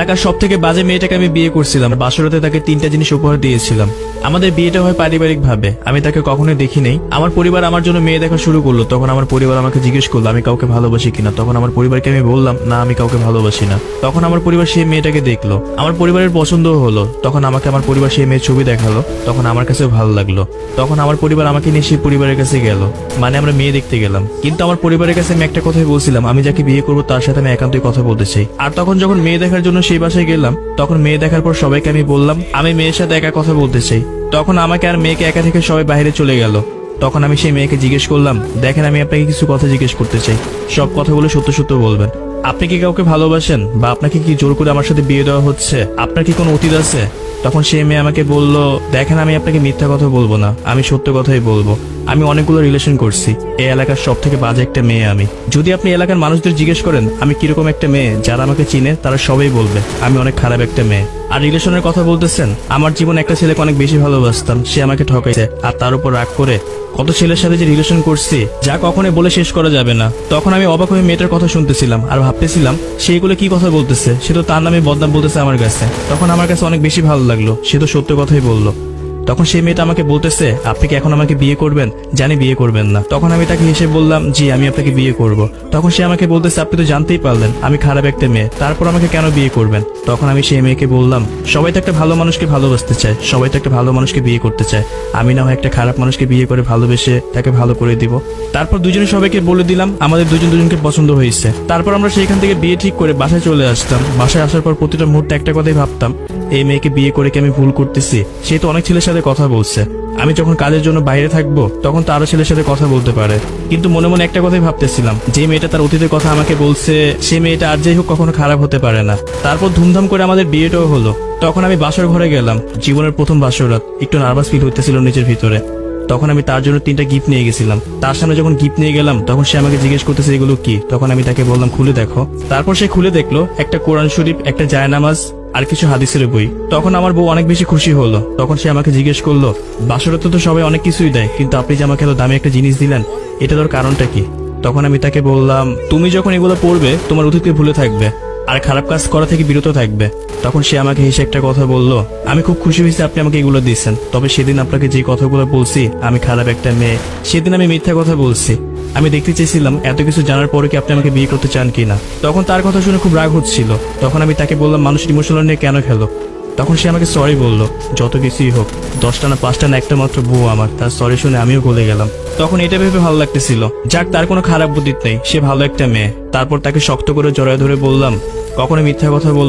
এলাকার সব থেকে বাজে মেয়েটাকে আমি বিয়ে করছিলাম। বাসরাতে তাকে তিনটা জিনিস উপহার দিয়েছিলাম। আমাদের বিয়েটা হয় পারিবারিক ভাবে আমি তাকে কখনোই দেখি নাই আমার পরিবার আমার জন্য মেয়ে দেখা শুরু করল। তখন আমার পরিবার আমাকে জিজ্ঞেস করল, আমি কাউকে ভালোবাসি কিনা? তখন আমার পরিবারকে আমি বললাম, না, আমি কাউকে ভালোবাসি না। তখন আমার পরিবার সেই মেয়েটাকে দেখল। আমার পরিবারের পছন্দও হলো। তখন আমাকে আমার পরিবার সেই মেয়ের ছবি দেখাল। তখন আমার কাছেও ভালো লাগল। তখন আমার পরিবার আমাকে নিয়ে সেই পরিবারের কাছে গেল। মানে আমরা মেয়ে দেখতে গেলাম। কিন্তু আমার পরিবারের কাছে আমি একটা কথাই বলছিলাম, আমি যাকে বিয়ে করব তার সাথে আমি একান্তই কথা বলতে চাই। আর তখন যখন মেয়ে দেখার জন্য সেই বাসায় গেলাম, তখন মেয়ে দেখার পর সবাইকে আমি বললাম, আমি মেয়ের সাথে একা কথা বলতে চাই। তখন আমাকে আর মেয়েকে একা থেকে সবাই বাইরে চলে গেল। তখন আমি সেই মেয়েকে জিজ্ঞেস করলাম, দেখেন, আমি আপনাকে কিছু কথা জিজ্ঞেস করতে চাই। সব কথাগুলো সত্য সত্য বলবেন। আপনি কি কাউকে ভালোবাসেন? বা আপনাকে কি জোর করে আমার সাথে বিয়ে দেওয়া হচ্ছে? আপনার কি কোনো অতীত আছে? তখন সেই মেয়ে আমাকে বলল, দেখেন, আমি আপনাকে মিথ্যা কথা বলব না। আমি সত্য কথাই বলব। আমি অনেকগুলো রিলেশন করছি। এই এলাকার সব থেকে বাজে একটা মেয়ে আমি। যদি আপনি এলাকার মানুষদের জিজ্ঞেস করেন, আমি কীরকম একটা মেয়ে, যারা আমাকে চিনে, তারা সবাই বলবে, আমি অনেক খারাপ একটা মেয়ে। আর রিলেশনের কথা বলতেছেন, আমার জীবন একটা ছেলেকে অনেক বেশি ভালোবাসতাম, সে আমাকে ঠকাইছে, আর তার উপর রাগ করে কত ছেলের সাথে যে রিলেশন করছি, যা কখনোই বলে শেষ করা যাবে না। তখন আমি অবাক হয়ে মেয়েটার কথা শুনতেছিলাম, আর ভাবতেছিলাম সেইগুলো কি কথা বলতেছে? সে তো তার নামে বদনাম বলতেছে আমার কাছে। তখন আমার কাছে অনেক বেশি ভালো লাগল, সে তো সত্য কথাই বলল। তখন সেই মেয়েটা আমাকে বলতেছে, আপনি কি এখন আমাকে বিয়ে করবেন? জানি বিয়ে করবেন না। তখন আমি তাকে হেসে বললাম, জি, আমি আপনাকে বিয়ে করব। তখন সে আমাকে বলতেছে, আপনি তো জানতেই পারলেন, আমি খারাপ একটা মেয়ে, তারপর আমাকে কেন বিয়ে করবেন? তখন আমি সেই মেয়েকে বললাম, সবাই তো একটা ভালো মানুষকে ভালোবাসতে চায়, সবাই তো একটা ভালো মানুষকে বিয়ে করতে চায়। আমি না হয় একটা খারাপ মানুষকে বিয়ে করে ভালোবেসে তাকে ভালো করে দিব। তারপর দুজনে সবাইকে বলে দিলাম, আমাদের দুজন দুজনকে পছন্দ হয়েছে। তারপর আমরা সেখান থেকে বিয়ে ঠিক করে বাসায় চলে আসতাম। বাসায় আসার পর প্রতিটা মুহূর্তে একটা কথাই ভাবতাম এই মেয়েকে বিয়ে করে কি আমি ভুল করতেছি? সে তো অনেক ছেলের সাথে কথা বলছে। আমি যখন কাজের জন্য বাইরে থাকব, তখন তো আরও ছেলের সাথে কথা বলতে পারে। কিন্তু মনে মনে একটা কথাই ভাবতেছিলাম, যে মেয়েটা তার অতীতের কথা আমাকে বলছে, সে মেয়েটা আর যাই হোক কখনো খারাপ হতে পারে না। তারপর ধুমধাম করে আমাদের বিয়েটাও হলো। তখন আমি বাসর ঘরে গেলাম, জীবনের প্রথম বাসর রাত একটু নার্ভাস ফিল হইতেছিল নিজের ভিতরে। তখন আমি তার জন্য তিনটা গিফট নিয়ে গেছিলাম। তার সামনে যখন গিফট নিয়ে গেলাম, তখন সে আমাকে জিজ্ঞেস করতেছে, এগুলো কি? তখন আমি তাকে বললাম, খুলে দেখো। তারপর সে খুলে দেখল, একটা কোরআন শরীফ, একটা জায়নামাজ আর কিছু হাদিসের বই। তখন আমার বউ অনেক বেশি খুশি হলো। তখন সে আমাকে জিজ্ঞেস করল, বাসরতে তো সবাই অনেক কিছুই দেয়, কিন্তু আপনি যে আমাকে এত দামি একটা জিনিস দিলেন এটা তোর কারণটা কি? তখন আমি তাকে বললাম, তুমি যখন এগুলো পড়বে, তোমার অতীতকে ভুলে থাকবে। আর খারাপ কাজ করা থেকে বিরত থাকবে। তখন সে আমাকে হেসে একটা কথা বলল, আমি খুব খুশি হয়েছি আপনি আমাকে এগুলো দিয়েছেন। তবে সেদিন আপনাকে যে কথাগুলো বলছি, আমি খারাপ একটা মেয়ে। সেদিন আমি মিথ্যা কথা বলছি। আমি দেখতে চেয়েছিলাম, এত কিছু জানার পরে কি আপনি আমাকে বিয়ে করতে চান কিনা? তখন তার কথা শুনে খুব রাগ হচ্ছিল। তখন আমি তাকে বললাম মানুষ ইমোশনাল নিয়ে কেন খেলো? তখন সে আমাকে সরি বলল, যত কিছুই হোক, দশটা না পাঁচটা না একটা মাত্র বউ আমার, তার সরি শুনে আমিও গলে গেলাম। তখন এটা ভেবে ভালো লাগতেছিল। যাক, তার কোনো খারাপ বুদ্ধি নেই, সে ভালো একটা মেয়ে। তারপর তাকে শক্ত করে জড়ায় ধরে বললাম, কখনো মিথ্যা কথা বলো